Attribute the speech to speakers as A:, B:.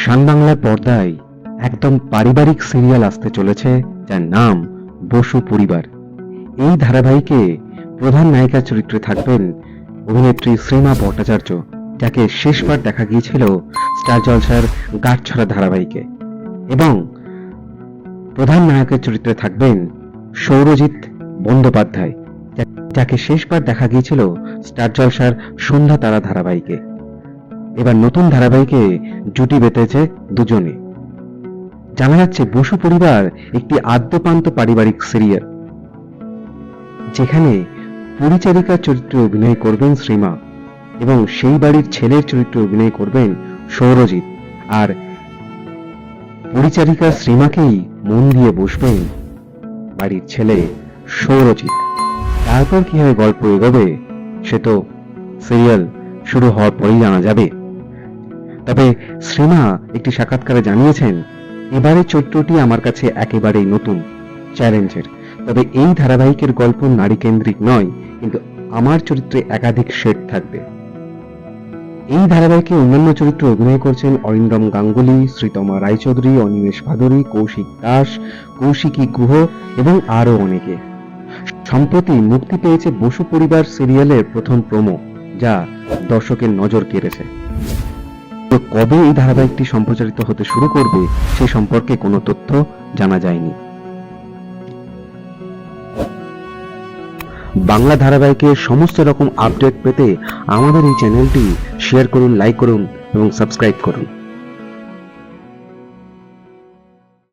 A: শান বাংলার পর্দায় একদম পারিবারিক সিরিয়াল আসতে চলেছে, যার নাম বসু পরিবার। এই ধারাবাহিকে প্রধান নায়িকার চরিত্রে থাকবেন অভিনেত্রী শ্রীমা ভট্টাচার্য, যাকে শেষবার দেখা গিয়েছিল স্টার জলসার গাঁটছড়া ধারাবাহিকে। এবং প্রধান নায়কের চরিত্রে থাকবেন সৌরজিৎ বন্দ্যোপাধ্যায়, যাকে শেষবার দেখা গিয়েছিল স্টার জলসার সন্ধ্যা তারা ধারাবাহিকে। এবার নতুন ধারাবাহিকে জুটি বেঁধেছে দুজনে। জানা যাচ্ছে বসু পরিবার একটি আদ্যপান্ত পারিবারিক সিরিয়াল, যেখানে পরিচারিকার চরিত্রে অভিনয় করবেন শ্রীমা এবং সেই বাড়ির ছেলের চরিত্রে অভিনয় করবেন সৌরজিৎ। আর পরিচারিকা শ্রীমাকেই মন দিয়ে বসবেন বাড়ির ছেলে সৌরজিৎ। তারপর কীভাবে গল্প এগোবে, সে তো সিরিয়াল শুরু হওয়ার পরেই জানা যাবে। তবে শ্রীমা একটি সাক্ষাৎকারে জানিয়েছেন এবারের চরিত্রটি আমার কাছে একেবারেই নতুন, চ্যালেঞ্জের। তবে এই ধারাবাহিকের গল্প নারী কেন্দ্রিক নয়, কিন্তু আমার চরিত্রে একাধিক শেড থাকবে। এই ধারাবাহিকে অন্যান্য চরিত্রে অভিনয় করছেন অরিন্দম গাঙ্গুলি, শ্রীতমা রায়চৌধুরী, অনিমেষ ভাদুরী, কৌশিক দাস, কৌশিকী গুহ এবং আরও অনেকে। সম্প্রতি মুক্তি পেয়েছে বসু পরিবার সিরিয়ালের প্রথম প্রোমো, যা দর্শকের নজর কেড়েছে। তো কবে এই ধারাবাহিকটি সম্প্রচারিত হতে শুরু করবে, সে সম্পর্কে কোনো তথ্য জানা যায়নি। বাংলা ধারাবাহিকের সমস্ত রকম আপডেট পেতে আমাদের এই চ্যানেলটি শেয়ার করুন লাইক করুন এবং সাবস্ক্রাইব করুন।